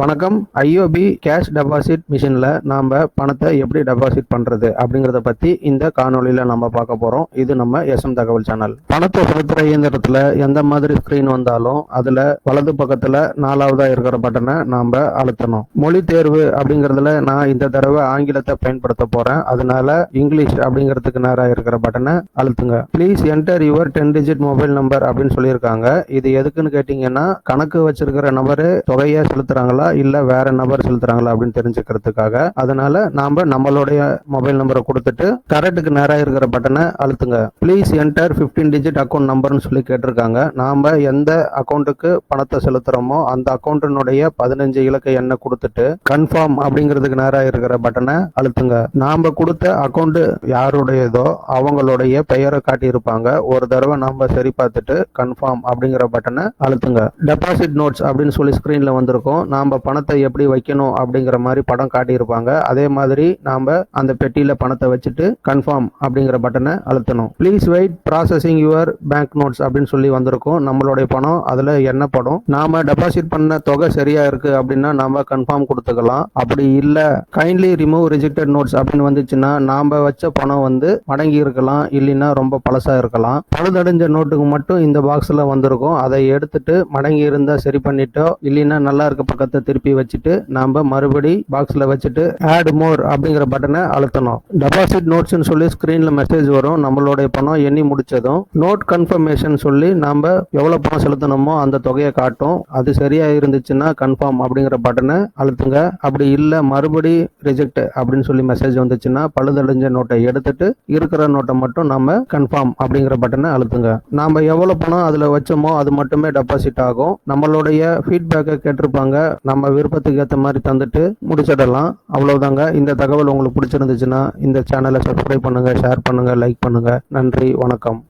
வணக்கம். IOB cash deposit மிஷினில் நாம் பணத்தை எப்படி டெபாசிட் பண்ணுறது அப்படிங்கிறத பற்றி இந்த காணொளியில் நம்ம பார்க்க போகிறோம் இது நம்ம எஸ்எம் தகவல் சேனல் பணத்தை செலுத்துகிற இயந்திரத்தில் எந்த மாதிரி ஸ்க்ரீன் வந்தாலும் அதில் வலது பக்கத்தில் நாலாவதாக இருக்கிற பட்டனை நாம் அழுத்தணும். மொழி தேர்வு அப்படிங்கிறதுல நான் இந்த தடவை ஆங்கிலத்தை பயன்படுத்த போகிறேன் அதனால இங்கிலீஷ் அப்படிங்கிறதுக்கு நேராக இருக்கிற பட்டனை அழுத்துங்க. Please enter your ten digit mobile number அப்படின்னு சொல்லியிருக்காங்க. இது எதுக்குன்னு கேட்டிங்கன்னா கணக்கு வச்சிருக்கிற நபரு தொகையை செலுத்துகிறாங்களா இல்ல வேற நபர் செலுத்துறாங்களா அப்படின்னு தெரிஞ்சுக்கிறதுக்காக அதனால நாம நம்மளுடைய மொபைல் நம்பரை கொடுத்துட்டு கரெக்டுக்கு நேராக இருக்கிற பட்டனை அழுத்துங்க. ப்ளீஸ் என்டர் 15 டிஜிட் அக்கௌண்ட் நம்பர்னு சொல்லி கேட்டிருக்காங்க. நாம எந்த அக்கௌண்ட்டுக்கு பணத்தை செலுத்துறோமோ அந்த அக்கௌண்ட்டினுடைய பதினஞ்சு இலக்க எண்ணை கொடுத்துட்டு கன்ஃபார்ம் அப்படிங்கிறதுக்கு நேராக இருக்கிற பட்டனை அழுத்துங்க. நாம கொடுத்த அக்கௌண்ட் யாருடையதோ அவங்களுடைய பெயரை காட்டியிருப்பாங்க. ஒரு தடவை நாம சரி பார்த்துட்டு கன்ஃபார்ம் அப்படிங்கிற பட்டனை அழுத்துங்க. டெபாசிட் நோட்ஸ் அப்படின்னு சொல்லி ஸ்க்ரீன்ல வந்திருக்கும். நாம பணத்தை எப்படி வைக்கணும் அப்படிங்கிற மாதிரி படம் காட்டியிருப்பாங்க. அதே மாதிரி நாம அந்த பெட்டியில பணத்தை வச்சுட்டு கன்ஃபார்ம் அப்படிங்கிற பட்டனை அழுத்தணும். Please wait processing your bank notes அப்படின்னு சொல்லி வந்திருக்கும். நம்மளுடைய பணம் அதுல என்ன படம்? நாம டெபாசிட் பண்ண தொகை சரியா இருக்கு அப்படின்னா நாம கன்ஃபார்ம் கொடுத்துக்கலாம். அப்படி இல்ல கைண்ட்லி ரிமூவ் ரிஜெக்டட் நோட்ஸ் அப்படின்னு வந்துச்சுன்னா நாம வச்ச பணம் வந்து மடங்கி இருக்கலாம் இல்லைன்னா ரொம்ப பழசா இருக்கலாம். பழுதடைஞ்ச நோட்டுக்கு மட்டும் இந்த பாக்ஸ்ல வந்திருக்கும். அதை எடுத்துட்டு மடங்கி இருந்தா சரி பண்ணிட்டோ இல்லைன்னா நல்லா இருக்க பக்கத்து திருப்பி வச்சுட்டு நாம மறுபடி பாக்ஸ்ல வச்சுட்டு ஆட் மோர் அப்படிங்கிற பட்டனை அழுத்தணும். டெபாசிட் நோட்ஸ்னு சொல்லி ஸ்கிரீன்ல மெசேஜ் வரும். நம்மளுடைய பணம் எண்ணி முடிச்சதும் நோட் கன்ஃபர்மேஷன் சொல்லி நாம எவ்வளவு பணம் செலுத்தணுமோ அந்த தொகையை காட்டும். அது சரியா இருந்துச்சுன்னா கன்ஃபார்ம் அப்படிங்கிற பட்டனை அழுத்துங்க. அப்படி இல்ல மறுபடி ரிஜெக்ட் அப்படின்னு சொல்லி மெசேஜ் வந்துச்சுன்னா பழுதடைஞ்ச நோட்டை எடுத்துட்டு இருக்கிற நோட்டை மட்டும் நம்ம கன்ஃபார்ம் அப்படிங்கிற பட்டனை அழுத்துங்க. நாம எவ்வளவு பணம் அதுல வச்சோமோ அது மட்டுமே டெபாசிட் ஆகும். நம்மளுடைய ஃபீட்பேக்கை கேட்டிருப்பாங்க. நம்ம விருப்பத்துக்கு ஏற்ற மாதிரி தந்துட்டு முடிச்சிடலாம். அவ்வளோதாங்க இந்த தகவல் உங்களுக்கு பிடிச்சிருந்துச்சுன்னா இந்த சேனலை சப்ஸ்கிரைப் பண்ணுங்கள் ஷேர் பண்ணுங்கள் லைக் பண்ணுங்கள் நன்றி வணக்கம்.